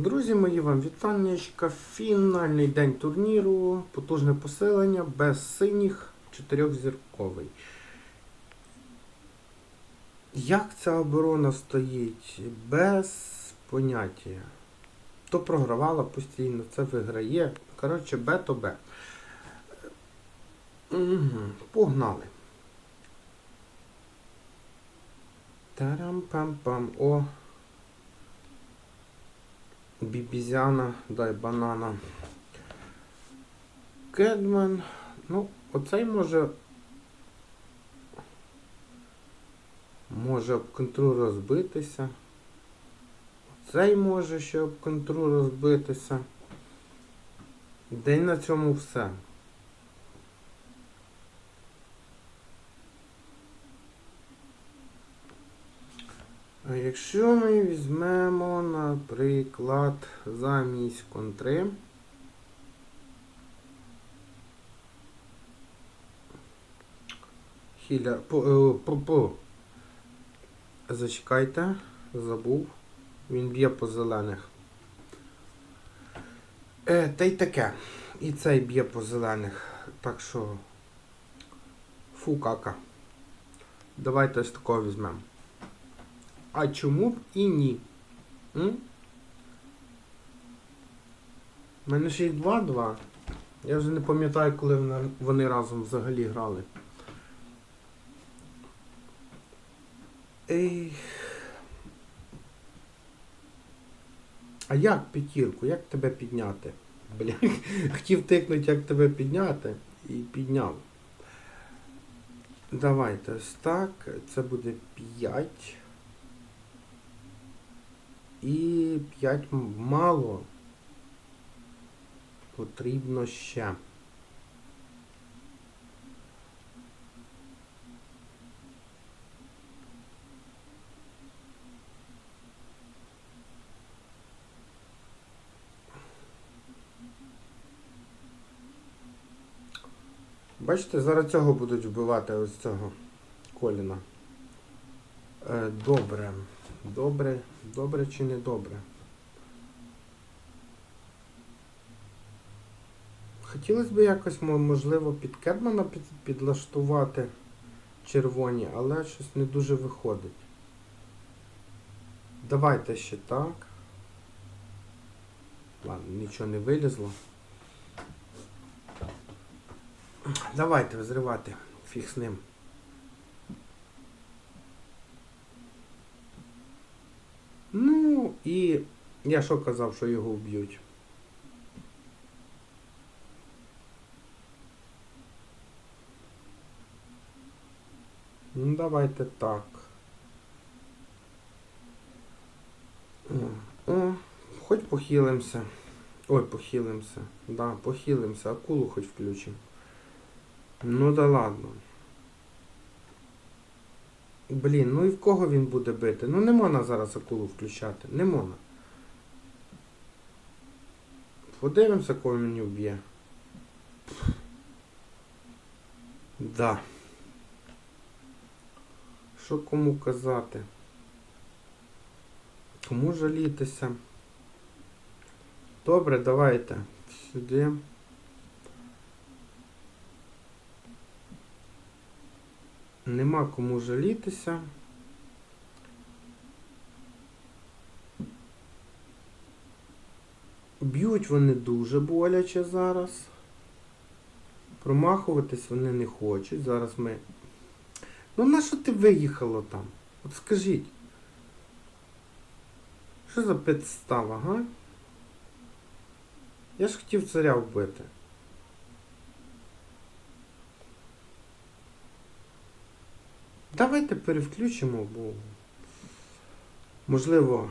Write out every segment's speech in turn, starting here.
Друзі мої, вам вітаннячка. Фінальний день турніру, потужне поселення без синіх, чотирьохзірковий. Як ця оборона стоїть? Без поняття. То програвала постійно, це виграє. Коротше, Б то Б. Угу, Погнали. Тарам-пам-пам. О. Бібізяна, дай банана. Кедмен. Ну, оцей може. Може об контру розбитися. Оцей може ще об контру розбитися. День на цьому все. Якщо ми візьмемо, наприклад, замість контри. Хіля. По, е, по, по. Зачекайте, забув. Він б'є по зелених. Е, та й таке. І цей б'є по зелених. Так що. Фу кака. Давайте ось такого візьмемо. А чому б і ні? М? У мене ще й 2-2. Я вже не пам'ятаю, коли вони, разом взагалі грали. Ей. А як п'ятірку? Як тебе підняти? Бля, хотів тикнути, як тебе підняти, і підняв. Давайте ось так. Це буде 5. І 5 мало. Потрібно ще. Бачите, зараз цього будуть вбивати ось цього коліна. Е, добре. Добре, добре чи не добре? Хотілося б якось, можливо, під Кедмана підлаштувати червоні, але щось не дуже виходить. Давайте ще так. Ладно, нічого не вилізло. Давайте взривати. Фіг з ним. Ну, і я що казав, що його вб'ють. Ну, давайте так. О, о, хоч похилимося. Ой, похилимося. Да, похилимося. Акулу хоч включимо. Ну да ладно. Блін, ну і в кого він буде бити? Ну не можна зараз акулу включати. Не можна. Подивимося, кого мені вб'є. Да. Що кому казати? Кому жалітися? Добре, давайте. Сюди. Нема кому жалітися. Б'ють вони дуже боляче зараз. Промахуватись вони не хочуть. Зараз ми. Ну на що ти виїхало там? От скажіть. Що за підстава, га? Я ж хотів царя вбити. Давайте перевключимо, бо можливо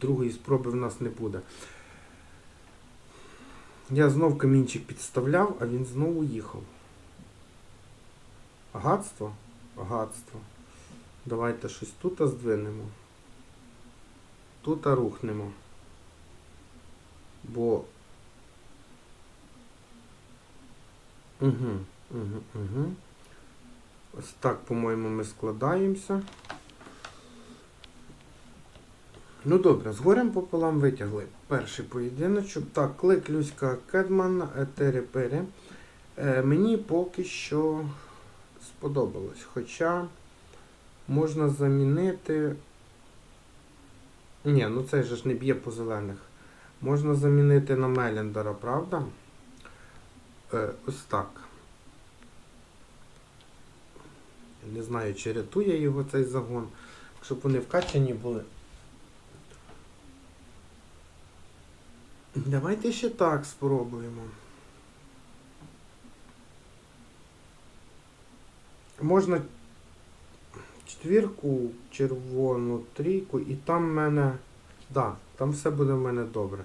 другої спроби в нас не буде. Я знов камінчик підставляв, а він знову їхав. Гадство? Гадство. Давайте щось тут здвинемо. Тут рухнемо. Бо Угу, угу, угу. Ось так, по-моєму, ми складаємося. Ну добре, з горем пополам витягли. Перший поєдиночок. Так, клик Люська Кедман, Етері Е, мені поки що сподобалось. Хоча можна замінити. Ні, ну цей же ж не б'є по зелених. Можна замінити на Меліндера, правда? Е, ось так. Не знаю, чи рятує його цей загон. Щоб вони вкачані були. Давайте ще так спробуємо. Можна четвірку, червону, трійку, і там в мене. Да, там все буде в мене добре.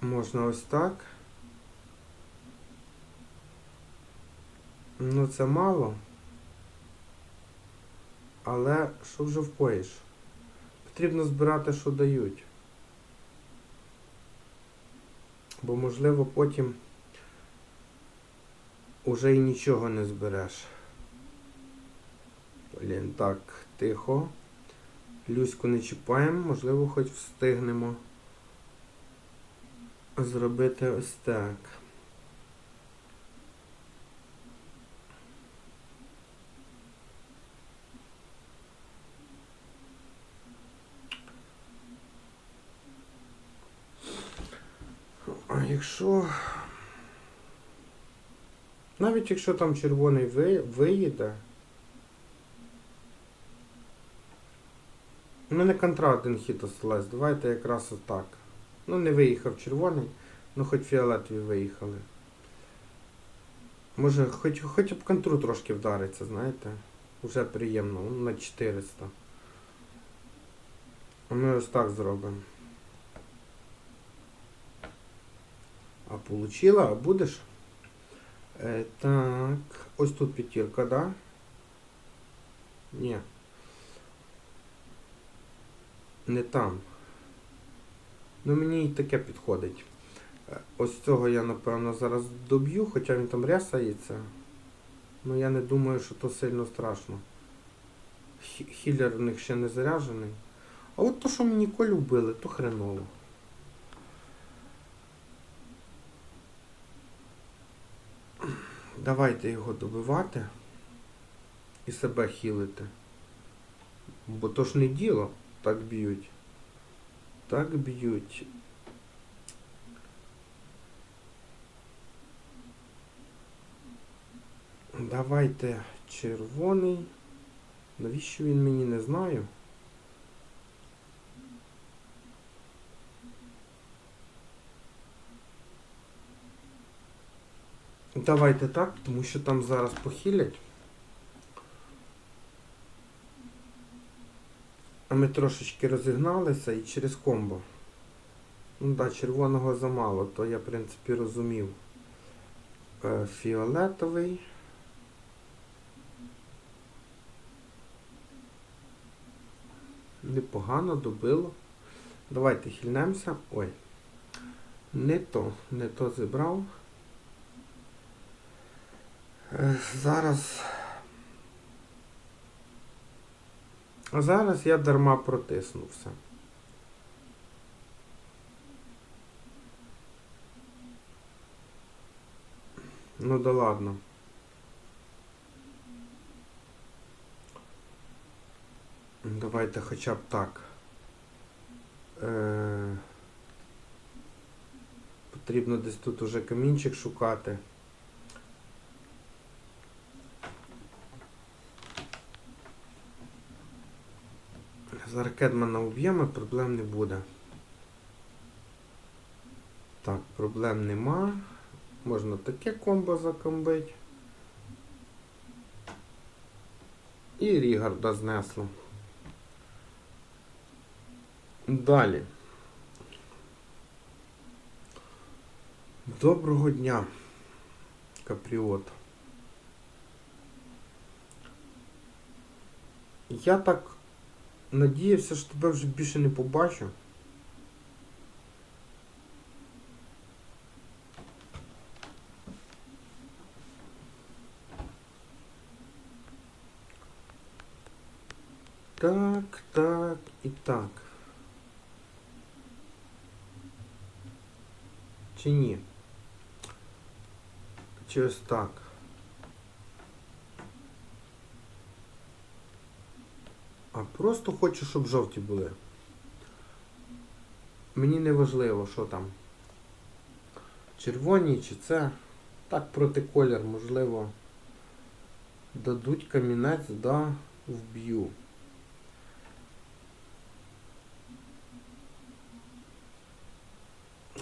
Можна ось так. Ну це мало. Але що вже вкоїш? Потрібно збирати, що дають. Бо можливо потім уже і нічого не збереш. Блін, так, тихо. Люську не чіпаємо, можливо, хоч встигнемо зробити ось так. А якщо. Навіть якщо там червоний виїде. У мене контра один хіт осталась. Давайте якраз отак. Ну не виїхав червоний, ну хоч фіолетові виїхали. Може, хоч, хоч б контру трошки вдариться, знаєте. Уже приємно, ну, на 400. А ми ось так зробимо. Получила, а будеш? Е, так, ось тут п'ятірка, да? Ні. Не там. Ну мені і таке підходить. Е, Ось цього я напевно зараз доб'ю, хоча він там рясається. Ну я не думаю, що то сильно страшно. Хі- Хілер в них ще не заряджений. А от то, що мені колю вбили, то хреново. Давайте його добивати і себе хілити. Бо то ж не діло, так б'ють. Так б'ють. Давайте червоний. Навіщо він мені не знаю? Давайте так, тому що там зараз похилять. А ми трошечки розігналися і через комбо. Ну да, червоного замало, то я в принципі розумів. Е, Фіолетовий. Непогано добило. Давайте хильнемося. Ой. Не то, не то зібрав. Зараз. Зараз я дарма протиснувся. Ну да ладно. Давайте хоча б так. Е... Потрібно десь тут уже камінчик шукати. Зараз Кедмана уб'ємо, проблем не буде. Так, проблем нема. Можна таке комбо закомбити. І Рігарда знесло. Далі. Доброго дня, Капріот. Я так надіявся, що тебе вже більше не побачу. Так. Так, так і так. Чи ні? Чи ось так? Просто хочу, щоб жовті були. Мені не важливо, що там. Червоні чи це. Так проти колір, можливо. Дадуть камінець, да, вб'ю.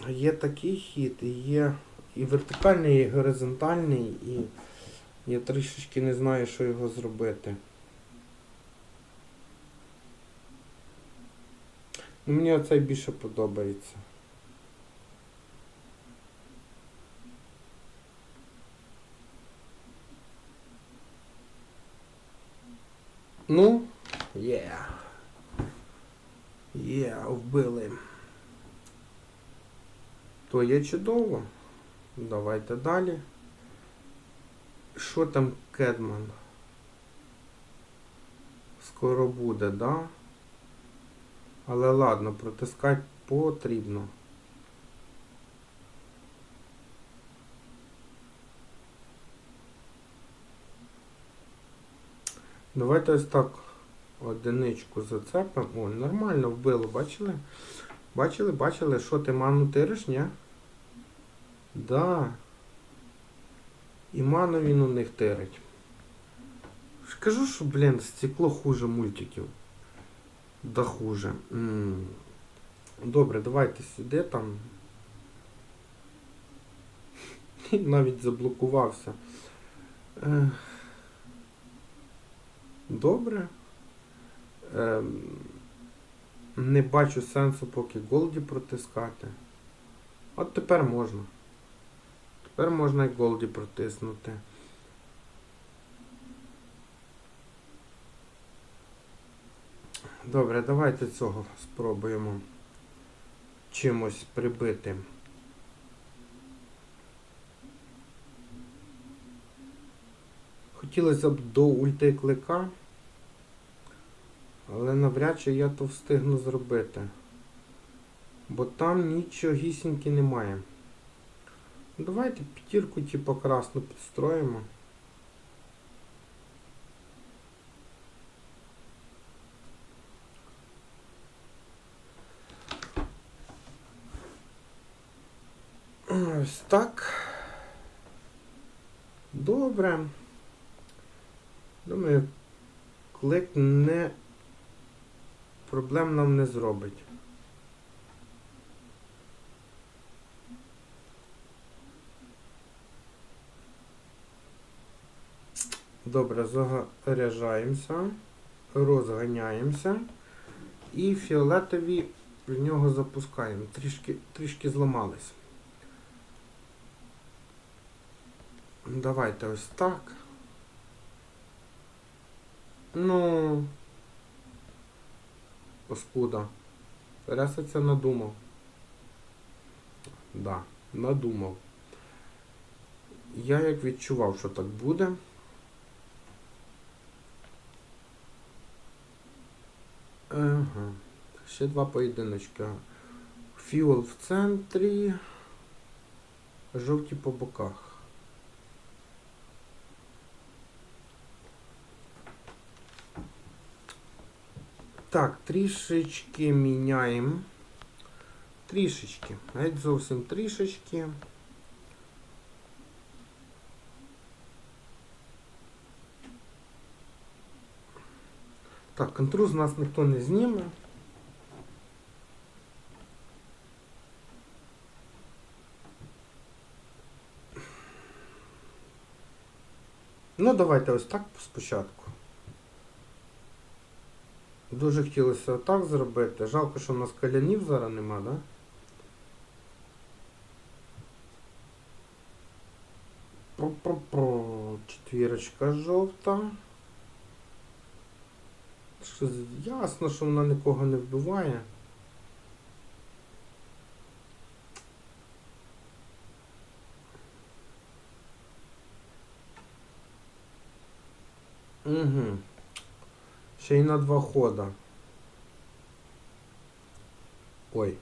Є такий хід, і є і вертикальний, і горизонтальний, і я трішечки не знаю, що його зробити. Ну, Мені оцей більше подобається. Ну, є. Є, вбили. То є чудово. Давайте далі. Що там Кедман? Скоро буде, да? Але ладно, протискати потрібно. Давайте ось так одиничку зацепимо. О, нормально вбило, бачили? Бачили, бачили, що ти ману тириш, ні? Да. І ману він у них тирить. Кажу, що, блін, стекло хуже мультиків. Да хуже. Добре, давайте сюди там. Навіть заблокувався. Добре. Ем, Не бачу сенсу поки Голді протискати. От тепер можна. Тепер можна і Голді протиснути. Добре, давайте цього спробуємо чимось прибити. Хотілося б до ульти клика, але навряд чи я то встигну зробити. Бо там нічогісіньки немає. Давайте п'ятірку типу красну підстроїмо. Ось так. Добре. Думаю, клик не проблем нам не зробить. Добре, заряджаємося, розганяємося і фіолетові в нього запускаємо. Трішки, трішки зламались. Давайте ось так. Ну, Паскуда. Переситься надумав. Да, надумав. Я як відчував, що так буде. Ага. Ще два поєдиночки. Фіол в центрі. Жовті по боках. Так, трішечки міняємо. Трішечки. Геть зовсім трішечки. Так, контруз нас ніхто не зніме. Ну, давайте ось так спочатку. Дуже хотілося отак зробити. Жалко, що в нас калянів зараз нема, да? Про-про-про. Четвірочка жовта. Що ясно, що вона нікого не вбиває. Угу. Ще й на два хода. Ой.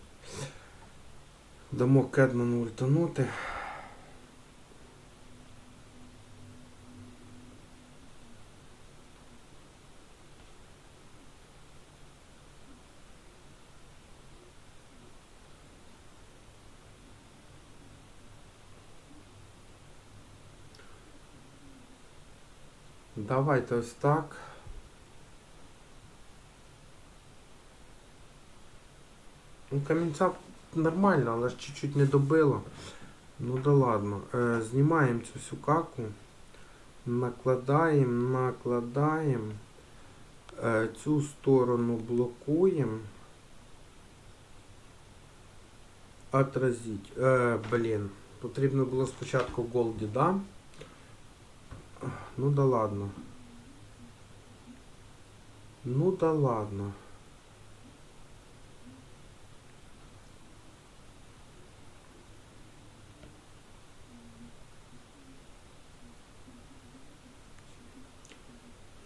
Дамо Кедману ультанути. Давайте ось так. Ну, камінця нормально, але ж чуть-чуть не добило. Ну да ладно. Е, знімаємо цю всю каку. Накладаємо, накладаємо. Е, цю сторону блокуємо. Отразіть. Е, блін. Потрібно було спочатку голді, да? Ну да ладно. Ну да ладно.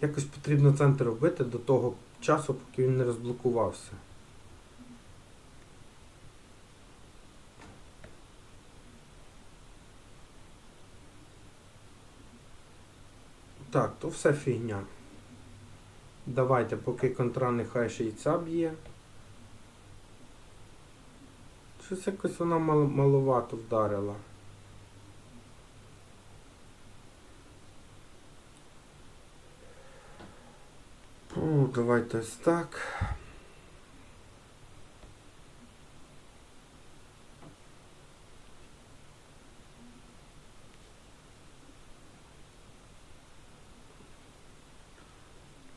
Якось потрібно центр робити до того часу, поки він не розблокувався. Так, то все фігня. Давайте, поки контра нехай ще й ця б'є. Щось якось вона мал, маловато вдарила. Фу, давайте ось так.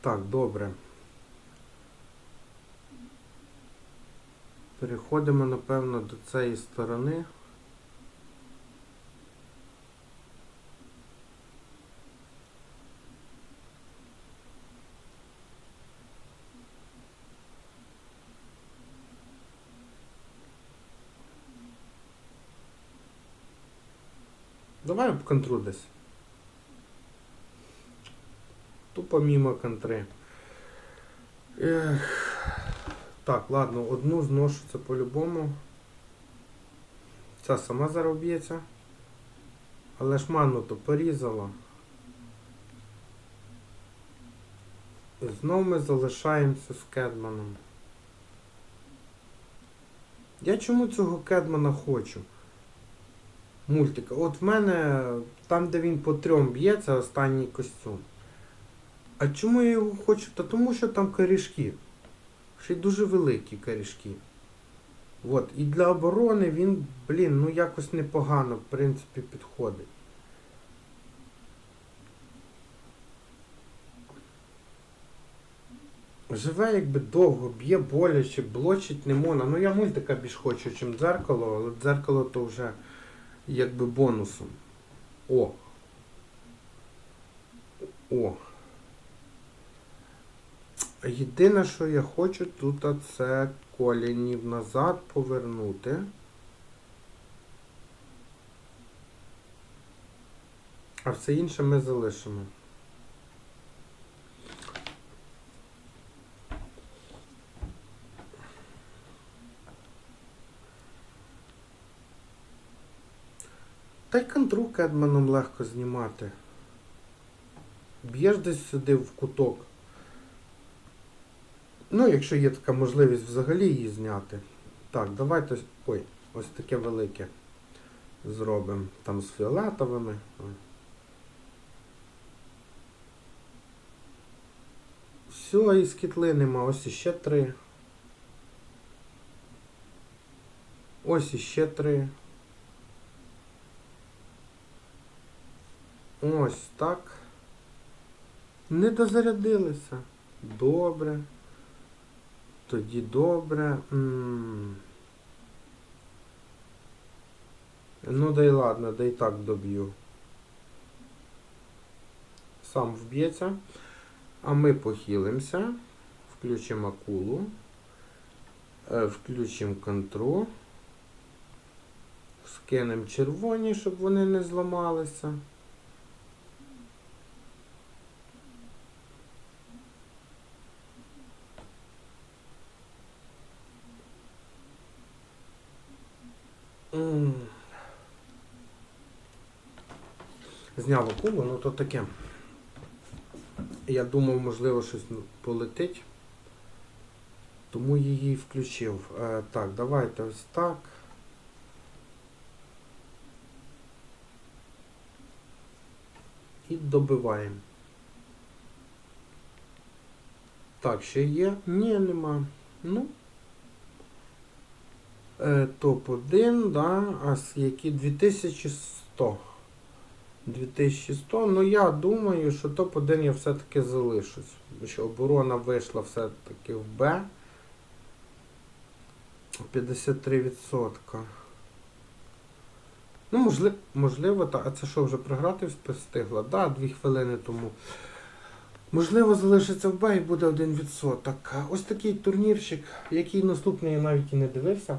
Так, добре. Переходимо, напевно, до цієї сторони. Давай об контру десь. Тупо мимо контри. Ех. Так, ладно, одну зношу це по-любому. Ця сама зараз б'ється. Але ж ману то порізала. І Знов ми залишаємося з Кедманом. Я чому цього Кедмана хочу? Мультика. От в мене там, де він по трьом б'ється, останній костюм. А чому я його хочу? Та тому що там корішки. Ще й дуже великі корішки. От. І для оборони він, блін, ну якось непогано, в принципі, підходить. Живе якби довго, б'є боляче, блочить не можна. Ну я мультика більш хочу, ніж дзеркало, але дзеркало то вже якби бонусом. О. О. Єдине, що я хочу тут, це колінів назад повернути. А все інше ми залишимо. Й кедманом легко знімати. Б'єш десь сюди в куток. Ну, якщо є така можливість взагалі її зняти. Так, давайте ой, ось таке велике зробимо там з фіолетовими. Все, і скітли нема, ось іще три. Ось іще три. Ось так. Не дозарядилися. Добре. Тоді добре. М ну да й ладно, да й так доб'ю. Сам вб'ється. А ми похилимося. Включимо акулу. Е, Включимо контру. Скинемо червоні, щоб вони не зламалися. М. Зняв акулу, ну то таке. Я думав, можливо, щось полетить. Тому її включив. Е, так, давайте ось так. І добиваємо. Так, ще є? Ні, нема. Ну. Е, топ-1, да, а які 2100. 2100. Ну я думаю, що топ-1 я все-таки залишусь. Що оборона вийшла все-таки в Б. 53%. Ну, можливо, можливо, та, а це що, вже програти встигла? Да, дві хвилини тому. Можливо, залишиться в Б і буде 1%. Ось такий турнірчик, який наступний я навіть і не дивився.